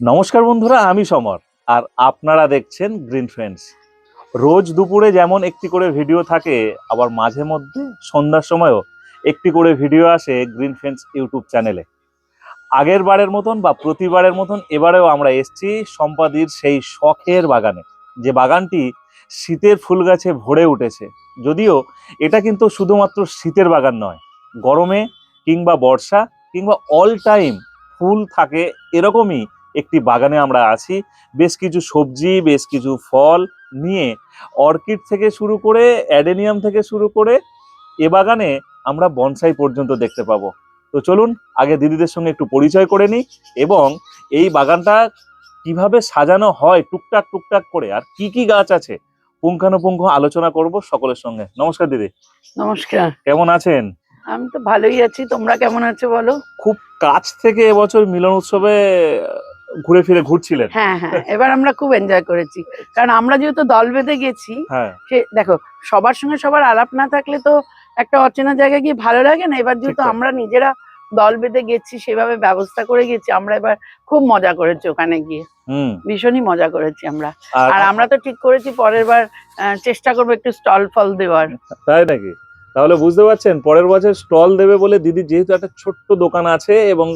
নমস্কার বন্ধুরা, আমি সমর, আর আপনারা দেখছেন গ্রিন ফ্রেন্ডস রোজ দুপুরে যেমন একটি করে ভিডিও থাকে, আবার মাঝে মধ্যে সন্ধ্যার সময়ও একটি করে ভিডিও আসে গ্রিন ফ্রেন্ডস ইউটিউব চ্যানেলে। আগের বারের মতন বা প্রতিবারের মতন এবারেও আমরা এসছি সম্পাদির সেই শখের বাগানে। যে বাগানটি শীতের ফুল গাছে ভরে উঠেছে। যদিও এটা কিন্তু শুধুমাত্র শীতের বাগান নয়, গরমে কিংবা বর্ষা কিংবা অল টাইম ফুল থাকে এরকমই একটি বাগানে আমরা আছি। বেশ কিছু সবজি বেশ কিছু ফল নিয়ে অর্কিড থেকে শুরু করে অ্যাডেনিয়াম থেকে শুরু করে এ বাগানে আমরা বনসাই পর্যন্ত দেখতে পাবো। তো চলুন আগে দিদিদের সঙ্গে একটু পরিচয় করে নিই এবং এই বাগানটা কীভাবে সাজানো হয় টুকটাক টুকটাক করে আর কি কি গাছ আছে? পুঙ্খানুপুঙ্খ আলোচনা করব সকলের সঙ্গে। নমস্কার দিদি। নমস্কার। কেমন আছেন? আমি তো ভালোই আছি। তোমরা কেমন আছো বলো? খুব কাছ থেকে এবছর মিলন উৎসবে ঘুরে ফিরে ঘুরছিলেন। হ্যাঁ হ্যাঁ এবার আমরা খুব এনজয় করেছি। কারণ আমরা যেহেতু দল বেঁধে গেছি হ্যাঁ। সে দেখো সবার সঙ্গে সবার আলাপ না থাকলে তো একটা অচেনা জায়গায় গিয়ে ভালো লাগে না। এবার যেহেতু আমরা নিজেরা দল বেঁধে গেছি সেভাবে ব্যবস্থা করে গেছি আমরা এবার খুব মজা করেছি ওখানে গিয়ে। ভীষণই মজা করেছি আমরা। আর আমরা তো ঠিক করেছি পরের বার চেষ্টা করব একটু স্টল ফল দেওয়ার। তাই নাকি? তাহলে বুঝতে পারছেন পরের বছর স্টল দেবে বলে দিদি যেহেতু একটা ছোট্ট দোকান আছে এবং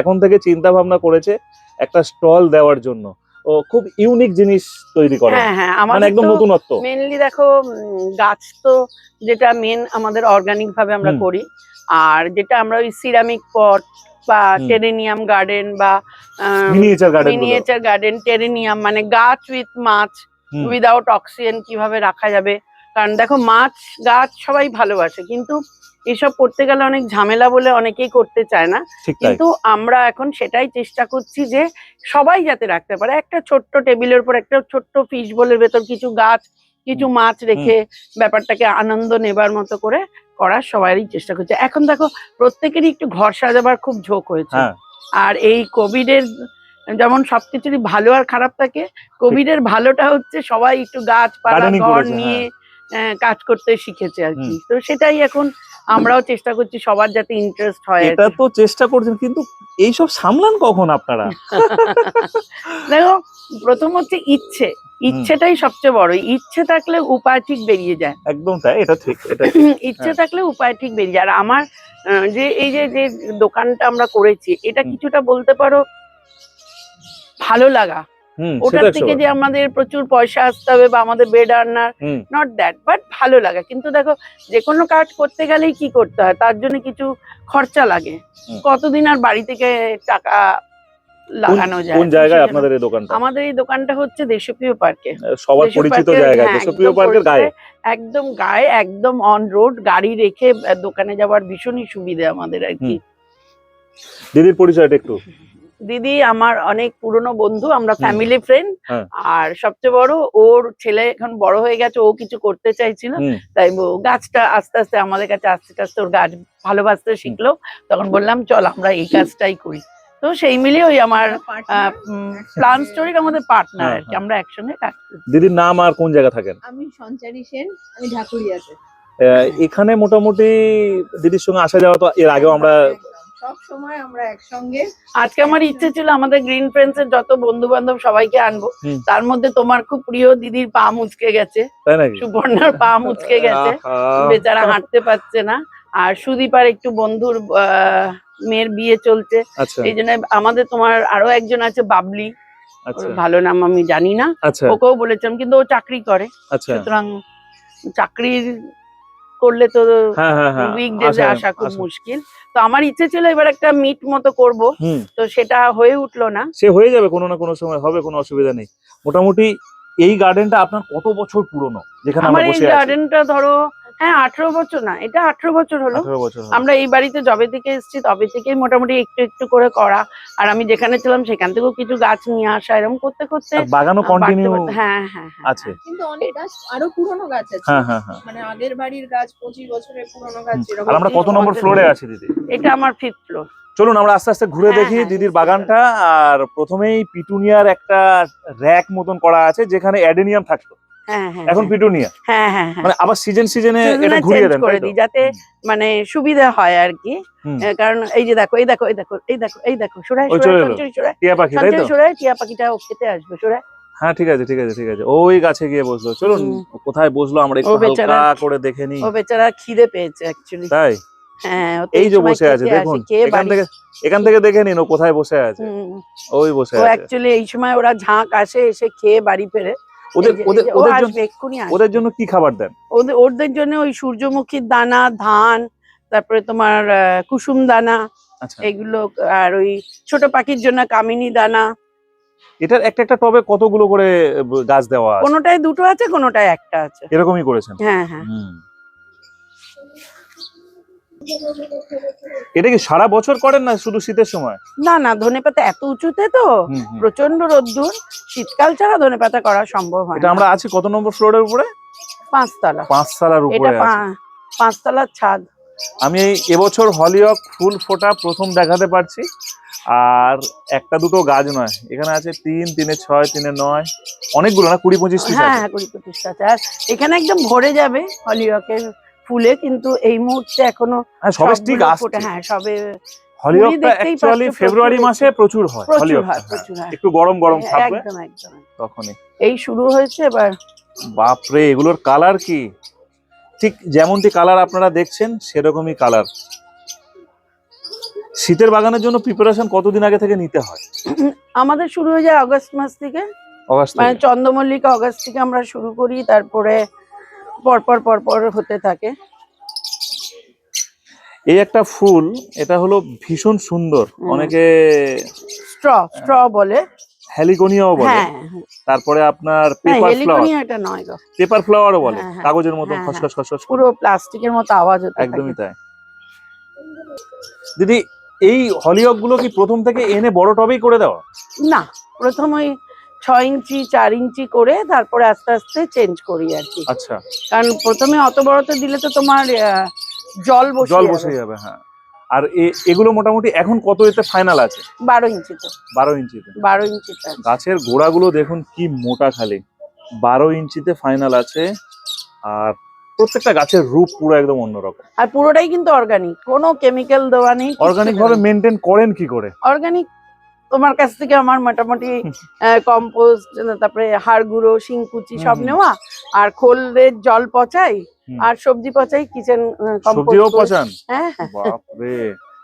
এখন থেকে চিন্তা ভাবনা করেছে একটা স্টল দেওয়ার জন্য। ও খুব ইউনিক জিনিস তৈরি করে। হ্যাঁ হ্যাঁ মানে আমাদের একদম নতুনত্ব। মেনলি দেখো গাছ তো যেটা মেন আমাদের অর্গানিক ভাবে আমরা করি। আর যেটা আমরা ওই সিরামিক পট বা টেরেনিয়াম গার্ডেন বা miniature garden miniature garden terrarium মানে গাছ উইথ মাছ উইদাউট অক্সিজেন কীভাবে রাখা যাবে? কারণ দেখো মাছ গাছ সবাই ভালোবাসে। কিন্তু এসব করতে গেলে অনেক ঝামেলা বলে অনেকেই করতে চায় না। কিন্তু আমরা এখন সেটাই চেষ্টা করছি যে সবাই যাতে রাখতে পারে। একটা ছোট্ট টেবিলের উপর একটা ছোট্ট ফিশ বোলের ভেতর কিছু গাছ কিছু মাছ রেখে ব্যাপারটাকে আনন্দ নেবার মতো করে করার সবারই চেষ্টা করছে। এখন দেখো প্রত্যেকেরই একটু ঘর সাজাবার খুব ঝোঁক হয়েছে। হ্যাঁ। আর এই কোভিড এর যেমন সবকিছুরই ভালো আর খারাপ থাকে কোভিড এর ভালোটা হচ্ছে সবাই একটু গাছপালা ঘর হ্যাঁ। নিয়ে আহ, কাজ করতে শিখেছে আর কি। তো সেটাই এখন আমরাও চেষ্টা করছি সবার যাতে ইন্টারেস্ট হয় এটা তো চেষ্টা করছেন কিন্তু এইসব সামলান কখন আপনারা? দেখো প্রথম হচ্ছে ইচ্ছে। ইচ্ছেটাই সবচেয়ে বড়। ইচ্ছে থাকলে উপায় ঠিক বেরিয়ে যায়। একদম তাই এটা ঠিক এটা ইচ্ছে হ্যাঁ। থাকলে উপায় ঠিক বেরিয়ে যায়। আর আমার যে এই যে যে দোকানটা আমরা করেছি এটা কিছুটা বলতে পারো ভালো লাগা। ওটার থেকে যে আমাদের প্রচুর পয়সা আসতে হবে বা আমাদের বেড আর্নার নট দ্যাট বাট ভালো লাগা। কিন্তু দেখো যে কোনো কাজ করতে গেলেই কি করতে হয়? তার জন্য কিছু খরচা লাগে। কতদিন আর বাড়ি থেকে টাকা লাগানো যায়? কোন জায়গায় আপনাদের এই দোকানটা? আমাদের এই দোকানটা হচ্ছে দেশপ্রিয় পার্কে। সবার পরিচিত জায়গা হ্যাঁ, দেশপ্রিয় পার্কের গায়ে। একদম গায়ে একদম অন রোড গাড়ি রেখে দোকানে যাওয়ার ভীষণই সুবিধে আমাদের আর কি। দিদির পরিচয়টা একটু। দিদি আমার অনেক পুরনো বন্ধু আমরা ফ্যামিলি ফ্রেন্ড হ্যাঁ। আর সবচেয়ে বড় ওর ছেলে এখন বড় হয়ে গেছে ও কিছু করতে চাইছিল তাই গাছটা আস্তে আস্তে আমাদের কাছে আস্তে আস্তে ওর গাছ ভালোবাসতে শিখলো তখন বললাম চল আমরা এই কাজটাই করি। তো সেই মিলে ওই আমার প্লান স্টোরির আমাদের পার্টনার হ্যাঁ, আর কি হ্যাঁ। আমরা একসঙ্গে কাজ করি। দিদির নাম আর কোন জায়গা থাকেন? আমি সঞ্চারী সেন আমি ঢাকুরিয়াতে। আহ, এখানে মোটামুটি দিদির সঙ্গে আসা যাওয়া তো এর আগেও আমরা সব সময় আমরা একসঙ্গে আজকে আমার ইচ্ছে ছিল আমাদের গ্রিন ফ্রেন্ডস এর যত বন্ধু বান্ধব সবাইকে আনব। তার মধ্যে তোমার খুব প্রিয় দিদির পা মুচকে গেছে। তাই সুবর্ণার পা মুচকে গেছে। বেচারা হাঁটতে পারছে না। আর সুদীপার একটু বন্ধুর আহ, মেয়ের বিয়ে চলছে। আচ্ছা। এই জন্য আমাদের তোমার আরও একজন আছে বাবলি। আচ্ছা। ভালো নাম আমি জানি না। আচ্ছা। ওকেও বলেছিলাম কিন্তু ও চাকরি করে। সুতরাং চাকরির করলে তো হ্যাঁ হ্যাঁ হ্যাঁ উইকডেজে আসা- খুব মুশকিল। তো আমার ইচ্ছে ছিল এবার একটা মিট মতো করব। তো সেটা হয়ে উঠল না। সে হয়ে যাবে কোনো না কোনো সময় হবে কোনো অসুবিধা নেই। মোটামুটি এই গার্ডেনটা আপনার কত বছর পুরনো? যেখানে আমরা এই গার্ডেনটা ধরো হ্যাঁ আঠারো বছর না এটা আঠারো বছর হলো। 18 বছর হলো। আমরা এই বাড়িতে জবে থেকে এসেছি তবে থেকেই মোটামুটি একটু একটু করে করা। আর আমি যেখানে ছিলাম সেখান থেকেও কিছু গাছ নিয়ে আসা এরকম করতে করতে বাগানও কন্টিনিউ হ্যাঁ হ্যাঁ হ্যাঁ আছে। কিন্তু অনেক গাছ আরও পুরনো গাছ আছে। হ্যাঁ হ্যাঁ হ্যাঁ। মানে আগের বাড়ির গাছ পঁচিশ বছরের পুরনো গাছ এরকম আর আমরা কত নম্বর ফ্লোরে আছি দিদি? এটা আমার ফিফথ ফ্লোর চলুন আমরা আস্তে আস্তে ঘুরে হ্যাঁ, দেখি হ্যাঁ, দিদির বাগানটা। আর প্রথমেই পিটুনিয়ার একটা র্যাক মতন করা আছে যেখানে অ্যাডেনিয়াম থাকতো। হ্যাঁ হ্যাঁ এখন হ্যাঁ। পিটুনিয়া। হ্যাঁ হ্যাঁ হ্যাঁ। মানে আবার সিজন সিজনে এটা ঘুরিয়ে দেন করে দিই যাতে মানে সুবিধা হয় আর কি। কারণ এই যে দেখো এই দেখো এই দেখো এই দেখো এই দেখো সরাই সরাই সরাই টিয়া পাখি তাই তো? চঞ্চল টিয়া পাখিটা খেতে আসবে সরাই হ্যাঁ ঠিক আছে ঠিক আছে ঠিক আছে। ওই গাছে গিয়ে বসল। চলুন কোথায় বসল আমরা একটু হালকা করে দেখে নিই। ও বেচারা খিদে পেয়েছে অ্যাকচুয়ালি তাই? হ্যাঁ এই যে বসে আছে দেখুন এখান থেকে এখান থেকে দেখে নিন ও কোথায় বসে আছে। ওই বসে আছে। অ্যাকচুয়ালি এই সময় ওরা ঝাঁক আসে এসে খেয়ে বাড়ি ফেরে। ওদের ওদের ওদের জন্য ওদের জন্য কি খাবার দেন? ওদের ওদের জন্য ওই সূর্যমুখীর দানা ধান তারপরে তোমার কুসুম দানা আচ্ছা। এগুলো আর ওই ছোট পাখির জন্য কামিনী দানা। এটার একটা একটা টবে কতগুলো করে গাছ দেওয়া কোনোটায় দুটো আছে কোনোটায় একটা আছে। এরকমই করেছেন? হ্যাঁ হ্যাঁ। এটা কি সারা বছর করেন না শুধু শীতের সময়? না না ধনেপাতা এত উঁচুতে তো। প্রচণ্ড রোদ্দুর। শীতকাল ছাড়া ধনেপাতা করা সম্ভব হয় এটা আমরা আছি কত নম্বর ফ্লোরের উপরে? পাঁচতলা। পাঁচ সালার এটা উপরে পাঁচতলার ছাদ। আমি এবছর হলিওক ফুল ফোটা প্রথম দেখাতে পারছি। আর একটা দুটো গাছ নয়। এখানে আছে তিন তিনে ছয় তিনে নয়। অনেকগুলো না? কুড়ি পঁচিশ হ্যাঁ হ্যাঁ কুড়ি পঁচিশটা আছে। আর এখানে একদম ভরে যাবে হলিওকের ফুলে কিন্তু এই মুহূর্তে এখনও হ্যাঁ সবে আসছে। হ্যাঁ সবে হলিওকটা অ্যাকচুয়ালি ফেব্রুয়ারি মাসে প্রচুর হয় হলিওকটা, হয় হ্যাঁ। হয়। একটু গরম গরম থাকবে। একদম একদম। তখনই। এই শুরু হয়েছে এবার বাপরে এগুলোর কালার কি? ঠিক যেমনটি কালার আপনারা দেখছেন সেরকমই কালার। শীতের বাগানের জন্য প্রিপারেশন কতদিন আগে থেকে নিতে হয়? আমাদের শুরু হয়ে যায় আগস্ট মাস থেকে। অগাস্ট মানে চন্দ্রমল্লিকা অগস্ট থেকে আমরা শুরু করি তারপরে পরপর পরপর হতে থাকে। এই একটা ফুল এটা হলো ভীষণ সুন্দর। অনেকে স্ট্র স্ট্র বলে। হ্যালিকোনিয়াও বলে। হ্যাঁ তারপরে আপনার হ্যাঁ পেপার ফ্লাওয়ার। এটা নয় গো। পেপার ফ্লাওয়ারও বলে। হ্যাঁ, হ্যাঁ, কাগজের মতো হ্যাঁ, খসখস খসখস পুরো প্লাস্টিকের মতো আওয়াজ হতে একদমই তাই। দিদি এই হলিওকগুলো কি প্রথম থেকে এনে বড় টবেই করে দেওয়া? না প্রথম ওই ছয় ইঞ্চি চার ইঞ্চি করে তারপরে আস্তে আস্তে চেঞ্জ করি আর কি। আচ্ছা। কারণ প্রথমে অত বড়তে দিলে তো তোমার জল বসে জল বসে যাবে হ্যাঁ। আর এ- এগুলো মোটামুটি এখন কত এতে ফাইনাল আছে? বারো ইঞ্চিতে। বারো ইঞ্চিতে। বারো ইঞ্চিতে আছে। গাছের গোড়াগুলো দেখুন কি মোটা খালি। বারো ইঞ্চিতে ফাইনাল আছে আর প্রত্যেকটা গাছের রূপ পুরো একদম অন্যরকম। আর পুরোটাই কিন্তু অর্গানিক কোনো কেমিক্যাল দেওয়া নেই অর্গানিক ভাবে মেনটেন করেন কি করে? অর্গানিক তোমার কাছ থেকে আমার মোটামুটি কম্পোস্ট তারপরে হাড় গুঁড়ো শিংকুচি সব নেওয়া আর খোলের জল পচাই আর সবজি পচাই কিচেন হ্যাঁ।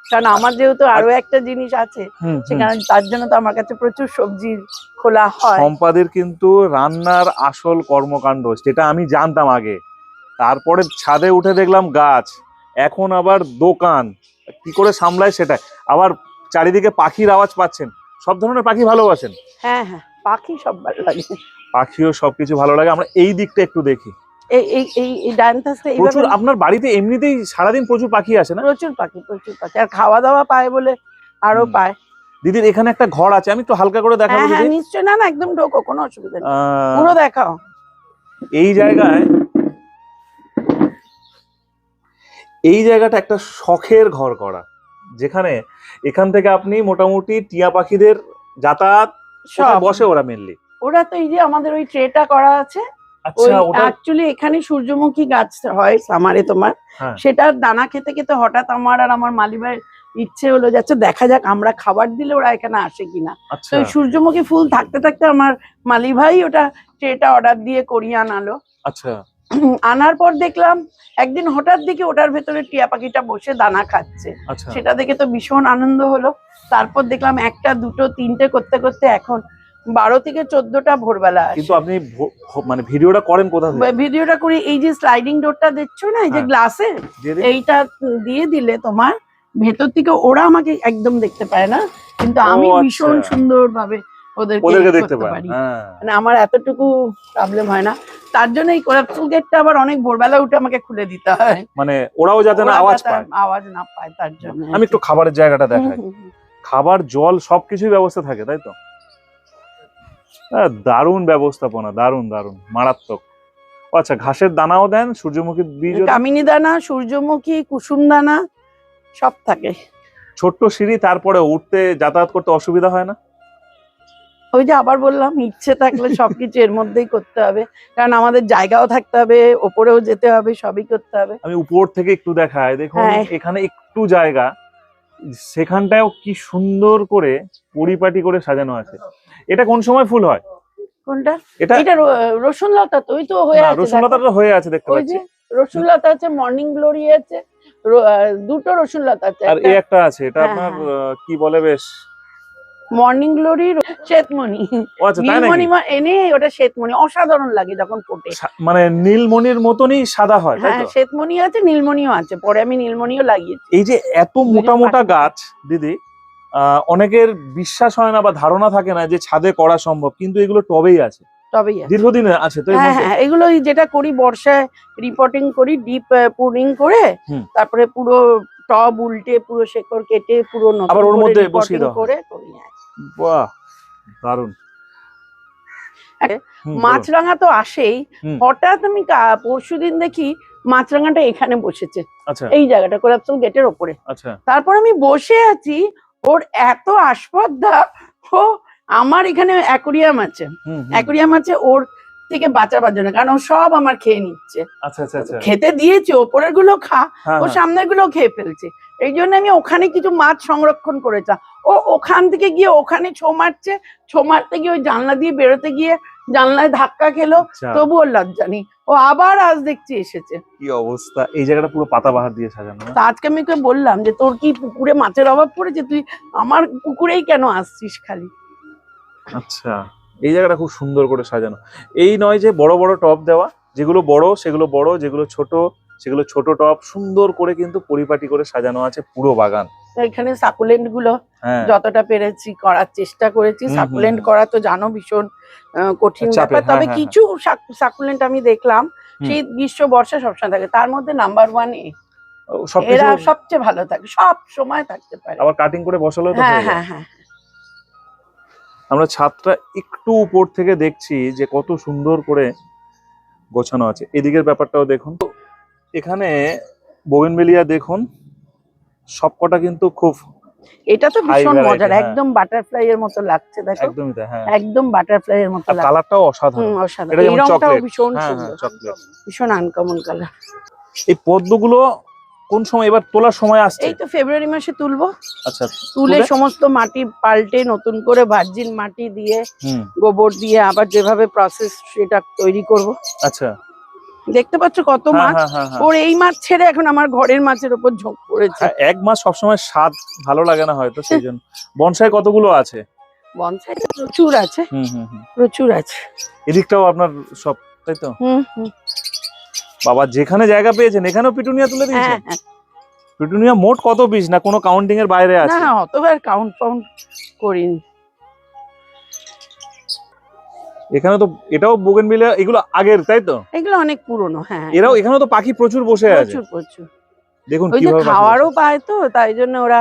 কারণ আমার যেহেতু আরও একটা জিনিস আছে। সেখানে তার জন্য তো আমার কাছে প্রচুর সবজির খোলা হয়। সম্পাদের কিন্তু রান্নার আসল কর্মকাণ্ড যেটা আমি জানতাম আগে। তারপরে ছাদে উঠে দেখলাম গাছ এখন আবার দোকান কি করে সামলায় সেটা আবার চারিদিকে পাখির আওয়াজ পাচ্ছেন। সব ধরনের পাখি ভালোবাসেন। হ্যাঁ হ্যাঁ পাখি সব ভালো লাগে। পাখিও সবকিছু ভালো লাগে। আমরা এই দিকটা একটু দেখি। এই এই এই ডায়ান্থাসটা প্রচুর আপনার বাড়িতে এমনিতেই সারাদিন প্রচুর পাখি আসে না? প্রচুর পাখি প্রচুর পাখি। আর খাওয়া দাওয়া পায় বলে আরও পায়। দিদির এখানে একটা ঘর আছে। আমি একটু হালকা করে দেখাবো হ্যাঁ হ্যাঁ নিশ্চয় না না একদম ঢোকো কোনো অসুবিধা নেই। পুরো দেখাও। এই জায়গায় এই জায়গাটা একটা শখের ঘর করা। যেখানে এখান থেকে আপনি মোটামুটি টিয়া পাখিদের যাতায়াত কোথায় সব। বসে ওরা মেনলি ওরা তো এই যে আমাদের ওই ট্রেটা করা আছে আচ্ছা অ্যাকচুয়ালি এখানে সূর্যমুখী গাছ হয় সামারে তোমার। হ্যাঁ। সেটার দানা খেতে খেতে হঠাৎ আমার আর আমার মালিবার ইচ্ছে হলো যাচ্ছে দেখা যাক আমরা খাবার দিলে ওরা এখানে আসে কিনা? তো আচ্ছা সূর্যমুখী ফুল থাকতে থাকতে আমার মালি ভাই ওটা ট্রেটা অর্ডার দিয়ে করিয়ে আনালো। আচ্ছা। আনার পর দেখলাম একদিন হঠাৎ দেখে ওটার ভেতরে টিয়া পাখিটা বসে দানা খাচ্ছে। আচ্ছা। সেটা দেখে তো ভীষণ আনন্দ হলো। তারপর দেখলাম একটা দুটো তিনটে করতে করতে এখন বারো থেকে চোদ্দটা ভোরবেলা কিন্তু আপনি মানে ভিডিওটা করেন কোথা ভিডিওটা করে এই যে স্লাইডিং ডোরটা দেখছ না এই যে হ্যাঁ। গ্লাসে দিয়ে এইটা দিয়ে দিলে তোমার ভেতর থেকে ওরা আমাকে একদম দেখতে পায় না। কিন্তু আমি আচ্ছা। ভীষণ সুন্দর ভাবে ওদেরকে দেখতে পারি। হ্যাঁ। মানে আমার এতটুকু প্রবলেম হয় না। তার জন্য এই কোলাপসুল গেটটা আবার অনেক ভোরবেলা উঠে আমাকে খুলে দিতে হয়। মানে ওরাও যাতে না আওয়াজ পায়। আওয়াজ না পায় তার জন্য। আমি একটু খাবারের জায়গাটা দেখাই। খাবার জল সবকিছুই ব্যবস্থা থাকে তাই তো? দারুণ ব্যবস্থাপনা দারুণ দারুণ মারাত্মক। আচ্ছা ঘাসের দানাও দেন সূর্যমুখী বীজ কামিনী দানা সূর্যমুখী কুসুম দানা সব থাকে। ছোট্ট সিঁড়ি তারপরে উঠতে যাতায়াত করতে অসুবিধা হয় না? ওই যে আবার বললাম ইচ্ছে থাকলে সবকিছু এর মধ্যেই করতে হবে। কারণ আমাদের জায়গাও থাকতে হবে ওপরেও যেতে হবে সবই করতে হবে। আমি উপর থেকে একটু দেখাই দেখুন হ্যাঁ। এখানে একটু জায়গা সেখানটাও কি সুন্দর করে পরিপাটি করে সাজানো আছে। এটা কোন সময় ফুল হয়? কোনটা? এটা এটা রসুন লতা তো ওই তো হয়ে আছে রসুন। লতাটা হয়ে আছে দেখতে পাচ্ছি। রসুন লতা আছে মর্নিং গ্লোরি আছে দুটো রসুন লতা আছে আর এই একটা আছে এটা হ্যাঁ, আপনার হ্যাঁ। কি বলে বেশ? মর্নিং গ্লোরি শ্বেতমণি। আচ্ছা নীলমণি এনে ওটা শ্বেতমণি অসাধারণ লাগে যখন ফোটে। মানে নীলমণির মতনই সাদা হয় হ্যাঁ শ্বেতমণি আছে নীলমণিও আছে পরে আমি নীলমণিও লাগিয়েছি। এই যে এত মোটা মোটা গাছ দিদি অনেকের বিশ্বাস হয় না বা ধারণা থাকে না যে ছাদে করা সম্ভব কিন্তু এগুলো টবেই আছে। আছে। দীর্ঘদিন আছে তো হ্যাঁ হ্যাঁ এগুলো যেটা করি বর্ষায় রিপোর্টিং করি ডিপ পুরিং করে। তারপরে পুরো টব উল্টে পুরো শেকড় কেটে পুরো আবার ওর মধ্যে বসিয়ে করে করি হ্যাঁ। বাহ দারুণ। মাছরাঙা তো আসেই। হঠাৎ আমি পরশু দিন দেখি মাছরাঙাটা এখানে বসেছে। আচ্ছা। এই জায়গাটা কোলাপসল গেটের ওপরে। আচ্ছা। তারপর আমি বসে আছি ওর এত আসপদ্ধা ও আমার এখানে অ্যাকোরিয়াম আছে। অ্যাকোরিয়াম আছে ওর থেকে বাঁচাবার জন্য কারণ ও সব আমার খেয়ে নিচ্ছে। আচ্ছা আচ্ছা আচ্ছা। খেতে দিয়েছে ওপরেরগুলো খা হ্যাঁ, ও হ্যাঁ। সামনেরগুলো খেয়ে ফেলছে। এই জন্য আমি ওখানে কিছু মাছ সংরক্ষণ করেছি। ও ওখান থেকে গিয়ে ওখানে ছো মারছে ছো মারতে গিয়ে ওই জানলা দিয়ে বেরোতে গিয়ে জানলায় ধাক্কা খেলো আচ্ছা, তবু ওর লজ্জা নেই। ও আবার আজ দেখছি এসেছে। কি অবস্থা? এই জায়গাটা পুরো পাতা বাহার দিয়ে সাজানো? তা আজকে আমি ওকে বললাম যে তোর কি পুকুরে মাছের অভাব পড়েছে? তুই আমার পুকুরেই কেন আসছিস খালি? আচ্ছা এই জায়গাটা খুব সুন্দর করে সাজানো। এই নয় যে বড় বড় টপ দেওয়া যেগুলো বড় সেগুলো বড় যেগুলো ছোট সেগুলো ছোট টপ সুন্দর করে কিন্তু পরিপাটি করে সাজানো আছে পুরো বাগান। এখানে সাকুলেন্টগুলো হ্যাঁ। যতটা পেরেছি করার চেষ্টা করেছি। সাকুলেন্ট করা তো জানো ভীষণ কঠিন ব্যাপার। হ্যাঁ, তবে হ্যাঁ, কিছু সাকুলেন্ট আমি দেখলাম। শীত গ্রীষ্ম বর্ষা সবসময় থাকে। তার মধ্যে নাম্বার ওয়ান সবকিছু এরা সবচেয়ে ভালো থাকে। সব সময় থাকতে পারে। আবার কাটিং করে বসালেও তো হ্যাঁ হ্যাঁ হ্যাঁ। আমরা ছাদটা একটু উপর থেকে দেখছি যে কত সুন্দর করে গোছানো আছে। এদিকের ব্যাপারটাও দেখুন। এখানে বোগেনবেলিয়া দেখুন সবকটা কিন্তু খুব এটা তো ভীষণ মজার হ্যাঁ। একদম বাটারফ্লাই এর মতো লাগছে দেখো। একদমই তাই হ্যাঁ। একদম বাটারফ্লাই এর মতো লাগছে। কালারটাও অসাধারণ। অসাধারণ। এটা এই রংটাও ভীষণ হ্যাঁ সুন্দর। হ্যাঁ চকলেট ভীষণ আনকমন কালার এই পদ্মগুলো কোন সময় এবার তোলার সময় আসছে? এই তো ফেব্রুয়ারি মাসে তুলবো। আচ্ছা তুলে? সমস্ত মাটি পাল্টে নতুন করে ভার্জিন মাটি দিয়ে গোবর দিয়ে আবার যেভাবে প্রসেস সেটা তৈরি করব। আচ্ছা। দেখতে পাচ্ছ কত হ্যাঁ মাছ? হ্যাঁ হ্যাঁ। ওর এই মাছ ছেড়ে এখন আমার ঘরের মাছের উপর ঝোঁক পড়েছে। এক মাস সবসময় স্বাদ ভালো লাগে না হয়তো সেই জন্য। বনসাই কতগুলো আছে? বনসাই প্রচুর আছে। হুম হুম হুম। প্রচুর আছে। এদিকটাও আপনার সব তাই তো? হুম হুম। বাবা যেখানে জায়গা পেয়েছেন এখানেও পিটুনিয়া তুলে দিয়েছেন? হ্যাঁ। পিটুনিয়া মোট কত পিস না কোনো কাউন্টিং এর বাইরে আছে? না অতবার কাউন্ট ফাউন্ট করিনি। এখানে তো এটাও বোগেনভিলিয়া এগুলো আগের তাই তো? এগুলো অনেক পুরনো হ্যাঁ এরাও এখানে তো পাখি প্রচুর বসে আছে। প্রচুর প্রচুর। দেখুন ওই যে খাওয়ারও পায় তো তাই জন্য ওরা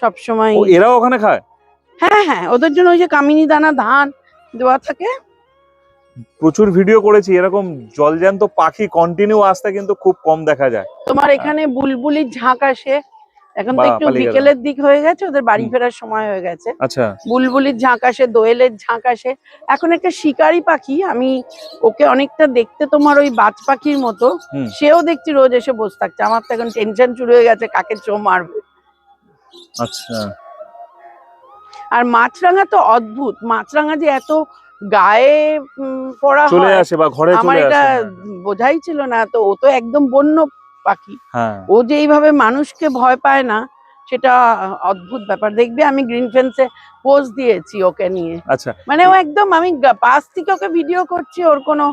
সব সময় এরাও ওখানে খায়? হ্যাঁ হ্যাঁ ওদের জন্য ওই যে কামিনী দানা ধান দেওয়া থাকে। প্রচুর ভিডিও করেছি এরকম জলজ্যান্ত পাখি কন্টিনিউ আসতে কিন্তু খুব কম দেখা যায়। তোমার এখানে বুলবুলির ঝাঁক আসে এখন তো একটু বিকেলের দিক হয়ে গেছে ওদের বাড়ি ফেরার সময় হয়ে গেছে। আচ্ছা। বুলবুলির ঝাঁক আসে দোয়েলের ঝাঁক আসে। এখন একটা শিকারি পাখি আমি ওকে অনেকটা দেখতে তোমার ওই বাজ পাখির মতো। সেও দেখছি রোজ এসে বসে থাকছে। আমার তো এখন টেনশন শুরু হয়ে গেছে কাকে চো মারবে। আচ্ছা। আর মাছরাঙা তো অদ্ভুত। মাছরাঙা যে এত গায়ে পড়া চলে হয় আসে বা ঘরে আমার এটা বোঝাই ছিল না। তো ও তো একদম বন্য পাখি। হ্যাঁ। ও যে এইভাবে মানুষকে ভয় পায় না সেটা অদ্ভুত ব্যাপার। দেখবি আমি গ্রিন ফেন্সে পোজ দিয়েছি ওকে নিয়ে। আচ্ছা। মানে ও একদম আমি পাশ থেকে ওকে ভিডিও করছি ওর কোনো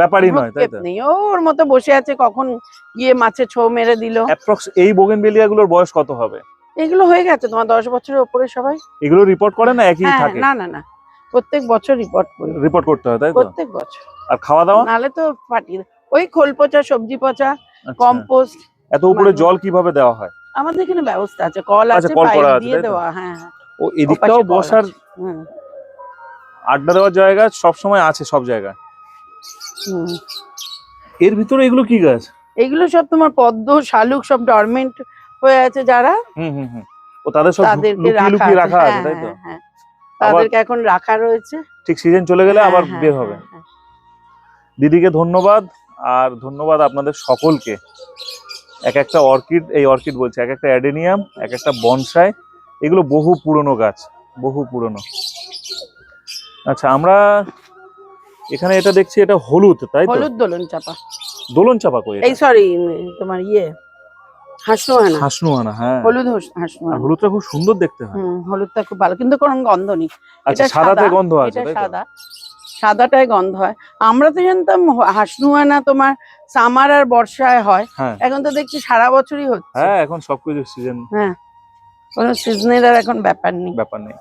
ব্যাপারই নয়, তাই তো? নেই। ওর মতো বসে আছে কখন গিয়ে মাছে ছো মেরে দিল। অ্যাপ্রক্স এই বোগেনভিলিয়া গুলোর বয়স কত হবে? এগুলো হয়ে গেছে তোমার দশ বছরের ওপরে সবাই? এগুলো রিপোর্ট করে না একই হ্যাঁ থাকে? না না না। প্রত্যেক বছর রিপোর্ট করি। রিপোর্ট করতে হয় তাই তো? প্রত্যেক বছর। আর খাওয়া দাওয়া? নালে তো ফাটিয়ে। ওই খোল পচা সবজি পচা। কম্পোস্ট এত উপরে মানে- জল কীভাবে দেওয়া হয়? আমাদের এখানে ব্যবস্থা আছে কল আচ্ছা, আছে পাইপ দিয়ে দেওয়া হ্যাঁ হ্যাঁ। ও এদিকটাও বসার আড্ডা দেওয়ার জায়গা সব সময় আছে সব জায়গায়। এর ভিতরে এগুলো কি গাছ? এগুলো সব তোমার পদ্ম শালুক সব ডরমেন্ট হয়ে আছে যারা। হুম হুম হুম। ও তাদের সব তাদেরকে লুকিয়ে রাখা আছে হ্যাঁ, তাই তো? হ্যাঁ। তাদেরকে এখন রাখা রয়েছে। ঠিক সিজন চলে গেলে আবার বের হবে। দিদিকে ধন্যবাদ। আর ধন্যবাদ আপনাদের সকলকে। এক একটা অর্কিড এই অর্কিড বলছে এক একটা অ্যাডেনিয়াম এক একটা বনসাই এগুলো বহু পুরনো গাছ বহু পুরনো। আচ্ছা আমরা এখানে এটা দেখছি এটা হলুদ তাই তো? হলুদ দোলন চাপা। দোলন চাপা কই এই সরি তোমার ইয়ে হাসনোয়ানা। হাসনুয়ানা হ্যাঁ। হলুদ হাসনোয়ানা। হলুদটা খুব সুন্দর দেখতে হয়। হুম হলুদটা খুব ভালো কিন্তু কোনো গন্ধ নেই। আচ্ছা এটা সাদাতে গন্ধ আছে তাই? সাদা। সাদাটায় গন্ধ হয়। আমরা তো জানতাম হাসনুয়ানা তোমার সামার আর বর্ষায় হয়। হ্যাঁ। এখন তো দেখছি সারা বছরই হচ্ছে। হ্যাঁ এখন সবকিছু সিজন হ্যাঁ কোনো সিজনের আর এখন ব্যাপার নেই। ব্যাপার নেই।